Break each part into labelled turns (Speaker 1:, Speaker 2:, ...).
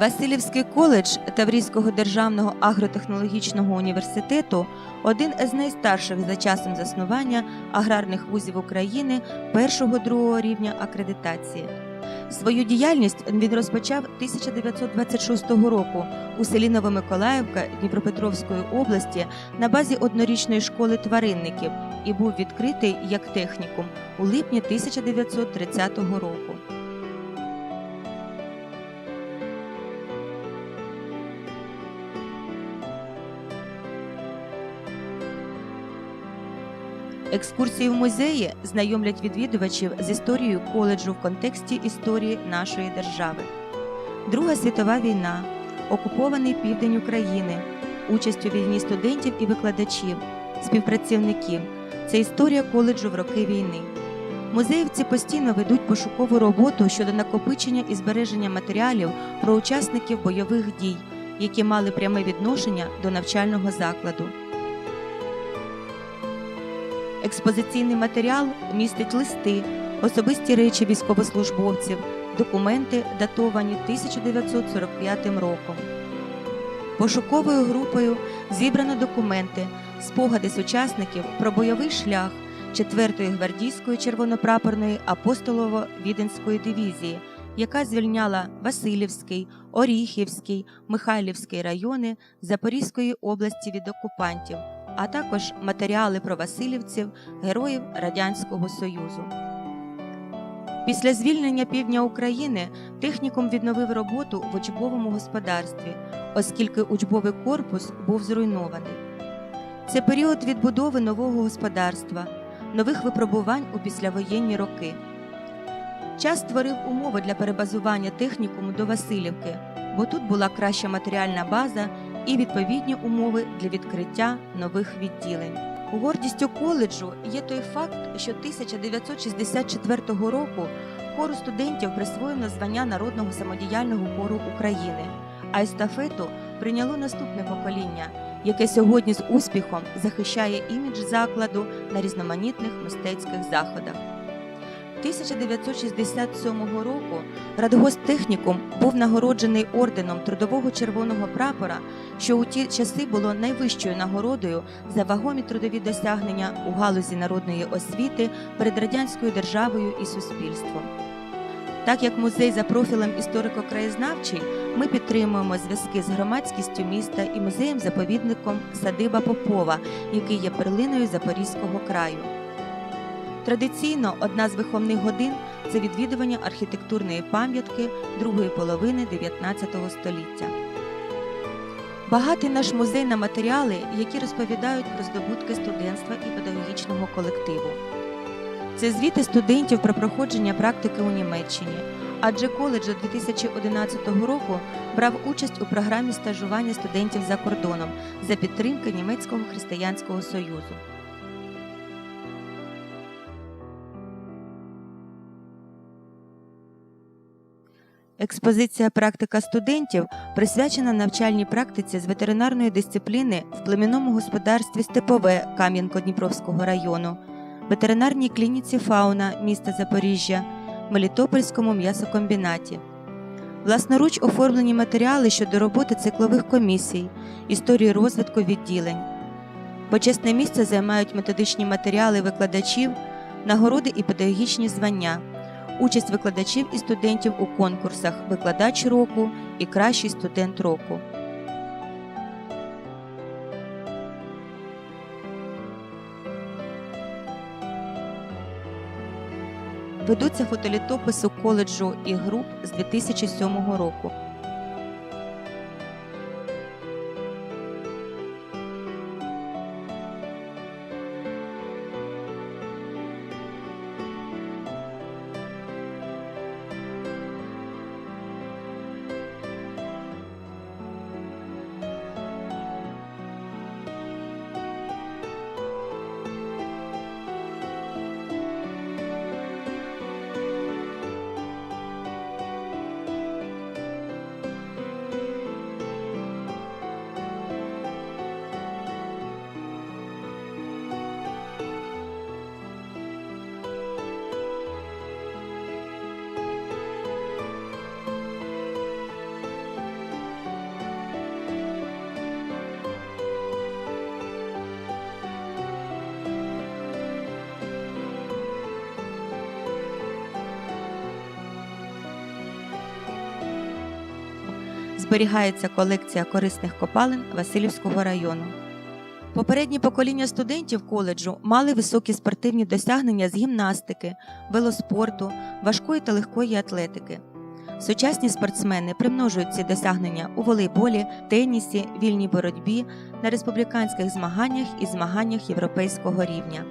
Speaker 1: Васильівський коледж Таврійського державного агротехнологічного університету один із найстарших за часом заснування аграрних вузів України першого-другого рівня акредитації. Свою діяльність він розпочав 1926 року у селі Новомиколаївка Дніпропетровської області на базі однорічної школи тваринників і був відкритий як технікум у липні 1930 року. Екскурсії в музеї знайомлять відвідувачів з історією коледжу в контексті історії нашої держави. Друга світова війна, окупований південь України, участь у війні студентів і викладачів, співпрацівників. Це історія коледжу в роки війни. Музеївці постійно ведуть пошукову роботу щодо накопичення і збереження матеріалів про учасників бойових дій, які мали пряме відношення до навчального закладу. Експозиційний матеріал містить листи, особисті речі військовослужбовців, документи, датовані 1945 роком. Пошуковою групою зібрано документи, спогади сучасників про бойовий шлях 4-ї гвардійської червонопрапорної апостолово-віденської дивізії, яка звільняла Васильівський, Оріхівський, Михайлівський райони Запорізької області від окупантів а також матеріали про васильівців, героїв Радянського Союзу. Після звільнення півдня України технікум відновив роботу в учбовому господарстві, оскільки учбовий корпус був зруйнований. Це період відбудови нового господарства, нових випробувань у післявоєнні роки. Час створив умови для перебазування технікуму до Васильівки, бо тут була краща матеріальна база і відповідні умови для відкриття нових відділень. Гордістю коледжу є той факт, що 1964 року хору студентів присвоєно звання народного самодіяльного хору України, а естафету прийняло наступне покоління, яке сьогодні з успіхом захищає імідж закладу на різноманітних мистецьких заходах. 1967 року Радгосттехнікум був нагороджений орденом Трудового червоного прапора, що у ті часи було найвищою нагородою за вагомі трудові досягнення у галузі народної освіти перед радянською державою і суспільством. Так як музей за профілем історико-краєзнавчий, ми підтримуємо зв'язки з громадськістю міста і музеєм-заповідником Садиба Попова, який є перлиною Запорізького краю. Традиційно одна з виховних годин це відвідування архітектурної пам'ятки другої половини 19 століття. Багатий наш музей на матеріали, які розповідають про здобутки студентства і педагогічного колективу. Це звіти студентів про проходження практики у Німеччині, адже коледж до 2011 року брав участь у програмі стажування студентів за кордоном за підтримки Німецького християнського союзу. Експозиція Практика студентів присвячена навчальній практиці з ветеринарної дисципліни в племінному господарстві Степове Кам'янко-Дніпровського району, ветеринарній клініці Фауна міста Запоріжжя, Мелітопольському м'ясокомбінаті. Власноруч оформлені матеріали щодо роботи циклових комісій, історії розвитку відділень. Почесне місце займають методичні матеріали викладачів, нагороди і педагогічні звання участь викладачів і студентів у конкурсах Викладач року і Кращий студент року. Ведуться фотолітопису коледжу і груп з 2007 року. Зберігається колекція корисних копалин Васильівського району. Попередні покоління студентів коледжу мали високі спортивні досягнення з гімнастики, велоспорту, важкої та легкої атлетики. Сучасні спортсмени примножують ці досягнення у волейболі, тенісі, вільній боротьбі, на республіканських змаганнях і змаганнях європейського рівня.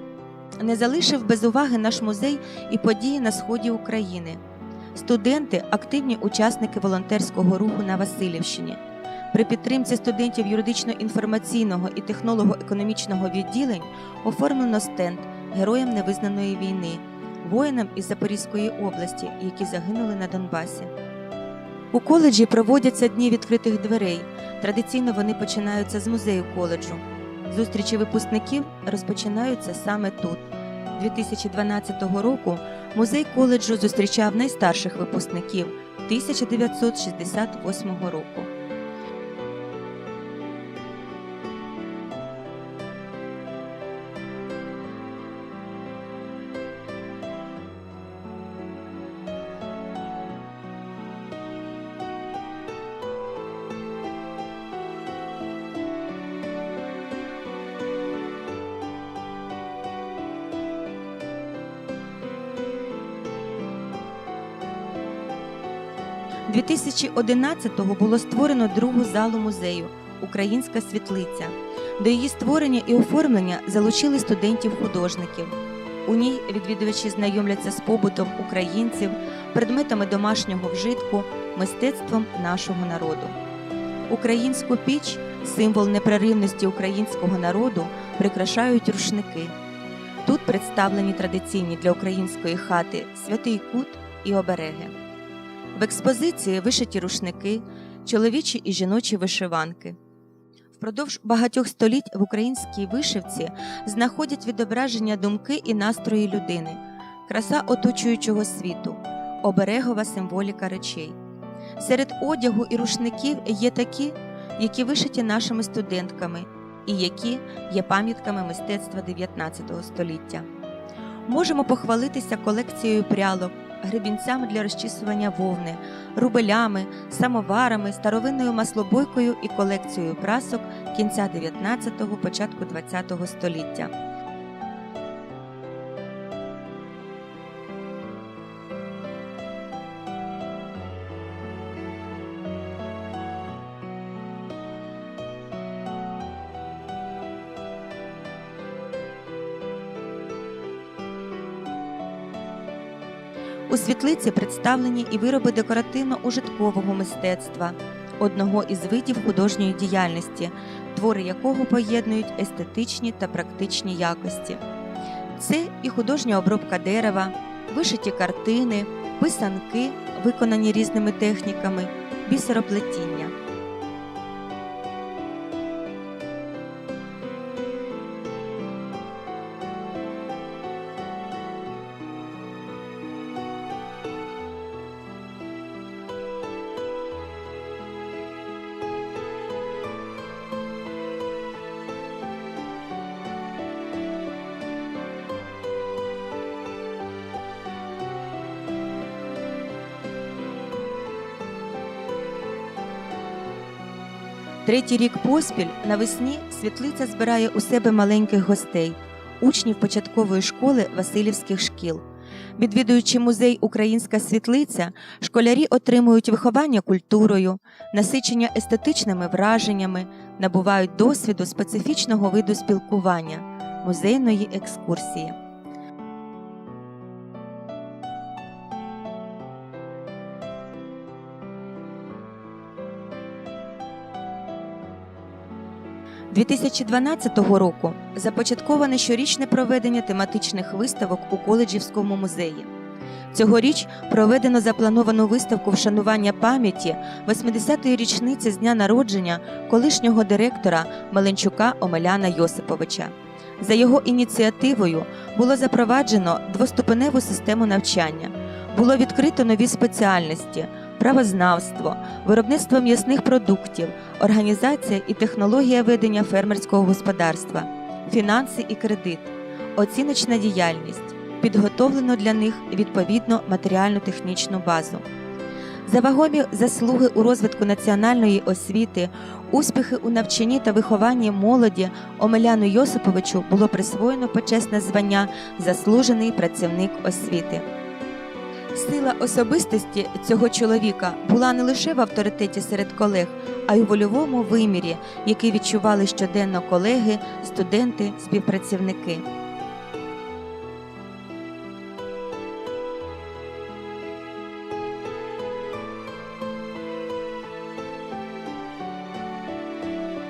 Speaker 1: Не залишив без уваги наш музей і події на сході України. Студенти активні учасники волонтерського руху на Васильівщині. При підтримці студентів юридично-інформаційного і технолого-економічного відділень оформлено стенд Героям невизнаної війни, воїнам із Запорізької області, які загинули на Донбасі. У коледжі проводяться дні відкритих дверей. Традиційно вони починаються з музею коледжу. Зустрічі випускників розпочинаються саме тут. 2012 року музей коледжу зустрічав найстарших випускників 1968 року. – 2011-го було створено другу залу музею Українська світлиця. До її створення і оформлення залучили студентів-художників. У ній відвідувачі знайомляться з побутом українців, предметами домашнього вжитку, мистецтвом нашого народу. Українську піч, символ непреривності українського народу, прикрашають рушники. Тут представлені традиційні для української хати святий кут і обереги. В експозиції вишиті рушники, чоловічі і жіночі вишиванки. Впродовж багатьох століть в українській вишивці знаходять відображення думки і настрої людини, краса оточуючого світу, оберегова символіка речей. Серед одягу і рушників є такі, які вишиті нашими студентками, і які є пам'ятками мистецтва 19 століття. Можемо похвалитися колекцією прялок, гребінцями для розчісування вовни, рубелями, самоварами, старовинною маслобойкою і колекцією прасок кінця 19-го, початку 20-го століття. У світлиці представлені і вироби декоративно-ужиткового мистецтва, одного із видів художньої діяльності, твори якого поєднують естетичні та практичні якості. Це і художня обробка дерева, вишиті картини, писанки, виконані різними техніками, бісероплетіння. Третій рік поспіль навесні світлиця збирає у себе маленьких гостей, учнів початкової школи Васильівських шкіл. Відвідуючи музей Українська світлиця, школярі отримують виховання культурою, насичення естетичними враженнями, набувають досвіду специфічного виду спілкування, музейної екскурсії. – 2012 року започатковане щорічне проведення тематичних виставок у коледжівському музеї. Цьогоріч проведено заплановану виставку вшанування пам'яті 80-ї річниці з дня народження колишнього директора Маленчука Омеляна Йосиповича. За його ініціативою було запроваджено двоступеневу систему навчання, було відкрито нові спеціальності правознавство, виробництво м'ясних продуктів, організація і технологія ведення фермерського господарства, фінанси і кредит, оціночна діяльність. Підготовлено для них відповідно матеріально-технічну базу. За вагомі заслуги у розвитку національної освіти, успіхи у навчанні та вихованні молоді Омеляну Йосиповичу було присвоєно почесне звання Заслужений працівник освіти. Сила особистості цього чоловіка була не лише в авторитеті серед колег, а й у вольовому вимірі, який відчували щоденно колеги, студенти, співпрацівники.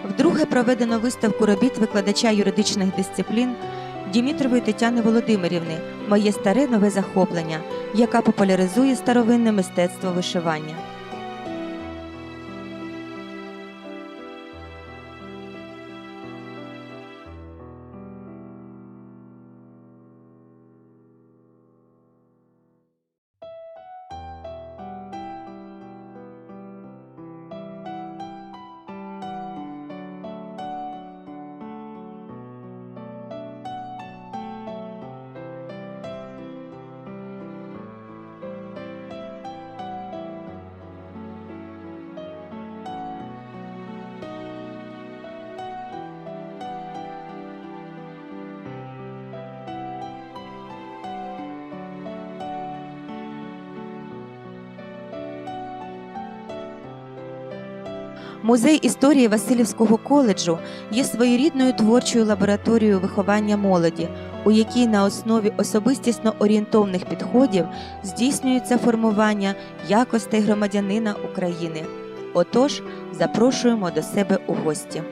Speaker 1: Вдруге проведено виставку робіт викладача юридичних дисциплін Дімітрової Тетяни Володимирівни Моє старе нове захоплення, яка популяризує старовинне мистецтво вишивання. Музей історії Васильівського коледжу є своєрідною творчою лабораторією виховання молоді, у якій на основі особистісно орієнтовних підходів здійснюється формування якостей громадянина України. Отож, запрошуємо до себе у гості.